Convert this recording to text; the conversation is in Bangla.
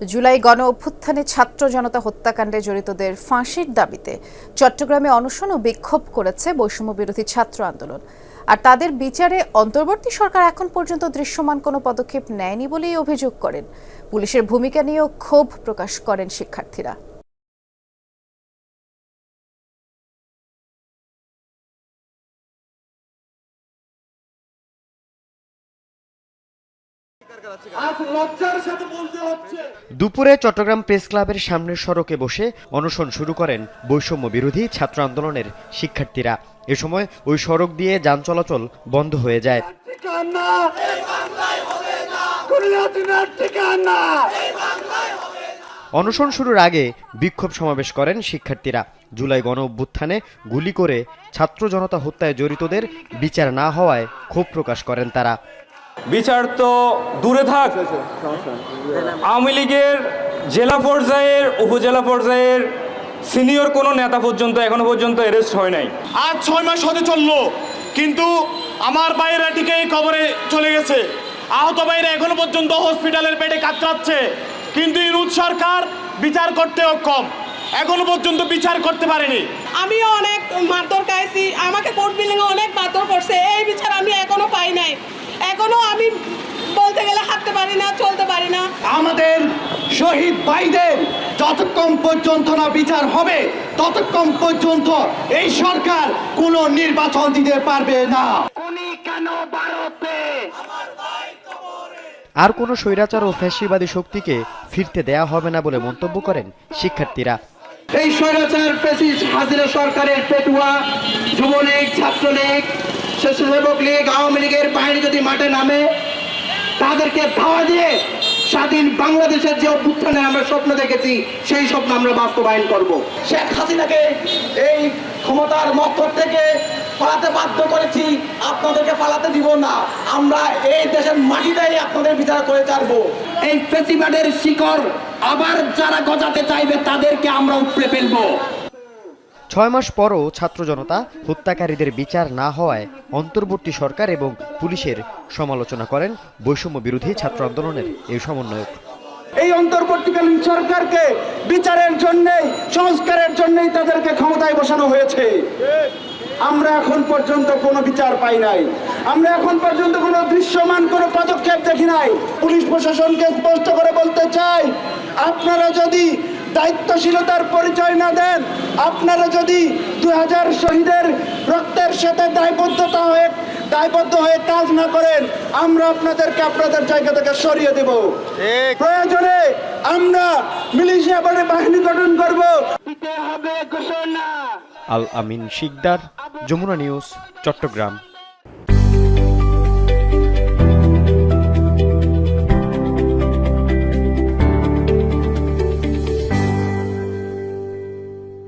জুলাই গণ অভ্যুত্থানে ছাত্র জনতা হত্যাকাণ্ডে জড়িতদের ফাঁসির দাবিতে চট্টগ্রামে অনশন ও বিক্ষোভ করেছে বৈষম্য বিরোধী ছাত্র আন্দোলন। আর তাদের বিচারে অন্তর্বর্তী সরকার এখন পর্যন্ত দৃশ্যমান কোনো পদক্ষেপ নেয়নি বলেই অভিযোগ করেন। পুলিশের ভূমিকা নিয়েও ক্ষোভ প্রকাশ করেন শিক্ষার্থীরা। দুপুরে চট্টগ্রাম প্রেস ক্লাবের সামনের সড়কে বসে অনশন শুরু করেন বৈষম্য বিরোধী ছাত্র আন্দোলনের শিক্ষার্থীরা। এ সময় ওই সড়ক দিয়ে যান চলাচল বন্ধ হয়ে যায়। অনশন শুরুর আগে বিক্ষোভ সমাবেশ করেন শিক্ষার্থীরা। জুলাই গণ অভ্যুত্থানে গুলি করে ছাত্র জনতা হত্যায় জড়িতদের বিচার না হওয়ায় ক্ষোভ প্রকাশ করেন তারা। বিচার তো দূরে থাক। আওয়ামী লীগের জেলা পর্যায়ের উপজেলা পর্যায়ের সিনিয়র কোনো নেতা পর্যন্ত এখনও পর্যন্ত অ্যারেস্ট হয় নাই। আজ ছয় মাস হতে চলল কিন্তু আমার বাইরে টিকে কবরে চলে গেছে। আহত বাইরে এখনও পর্যন্ত হসপিটালের পেটে কাতরাচ্ছে কিন্তু ইনুদ সরকার বিচার করতে অক্ষম এখনও পর্যন্ত বিচার করতে পারেনি। আমিও অনেক মারধর খাইছি আমাকে কোর্ট বিল্ডিং অনেক মারধর করছে এই বিচার আমি এখনও পাই নাই। এখনও আমি বলতে গেলে হাঁটতে পারি না চলতে পারি না। আমাদের শহীদ ভাইদের যতক্ষণ পর্যন্ত না বিচার হবে ততক্ষণ পর্যন্ত এই সরকার কোনো নির্বাচন দিতে পারবে না। উনি কেন ভারতে? আর কোনো স্বৈরাচার ও ফ্যাসিবাদী শক্তিকে ফিরতে দেয়া হবে না বলে মন্তব্য করেন শিক্ষার্থীরা। এই স্বৈরাচার ফেসিস হাজিরা সরকারের পেটুয়া যুবলীগ ছাত্রলীগ স্বেচ্ছাসেবক লীগ আওয়ামী লীগের বাহিনী যদি মাঠে নামে তাদেরকে ধাওয়া দিয়ে স্বাধীন বাংলাদেশের যে অভ্যুত্থানে আমরা স্বপ্ন দেখেছি সেই স্বপ্ন আমরা বাস্তবায়ন করব। শেখ হাসিনাকে এই ক্ষমতার মস্তর থেকে পালাতে বাধ্য করেছি আপনাদেরকে পালাতে দিব না। আমরা এই দেশের মাটিতেই আপনাদের বিচার করে ছাড়বো। এই ফেসিবাদের শিকড় আবার যারা গজাতে চাইবে তাদেরকে আমরা উপড়ে ফেলব। ছয় মাস পরও ছাত্র জনতা হত্যাকারীদের বিচার না হওয়ায় অন্তর্বর্তী সরকার এবং পুলিশের সমালোচনা করেন বৈষম্য বিরোধী ছাত্র আন্দোলনের এই সমন্বয়ক। এই অন্তর্বর্তীকালীন সরকারকে বিচারের জন্যই, সংস্কারের জন্যই তাদেরকে ক্ষমতায় বসানো হয়েছে। আমরা এখন পর্যন্ত কোনো বিচার পাই নাই। আমরা এখন পর্যন্ত কোনো দৃশ্যমান, কোনো পদক্ষেপ দেখি নাই। পুলিশ প্রশাসনকে স্পষ্ট করে বলতে চাই, আপনারা যদি দায়িত্বশীলতার পরিচয় না দেন আপনারা যদি দুই হাজার শহীদের রক্তের সাথে দায়বদ্ধতা হয়ে দায়বদ্ধ হয়ে কাজ না করেন আমরা আপনাদেরকে আপনাদের জায়গা থেকে সরিয়ে দেব। প্রয়োজনে আমরা মিলিশিয়া বলে বাহিনী গঠন করব। আল আমিন শিকদার যমুনা নিউজ চট্টগ্রাম।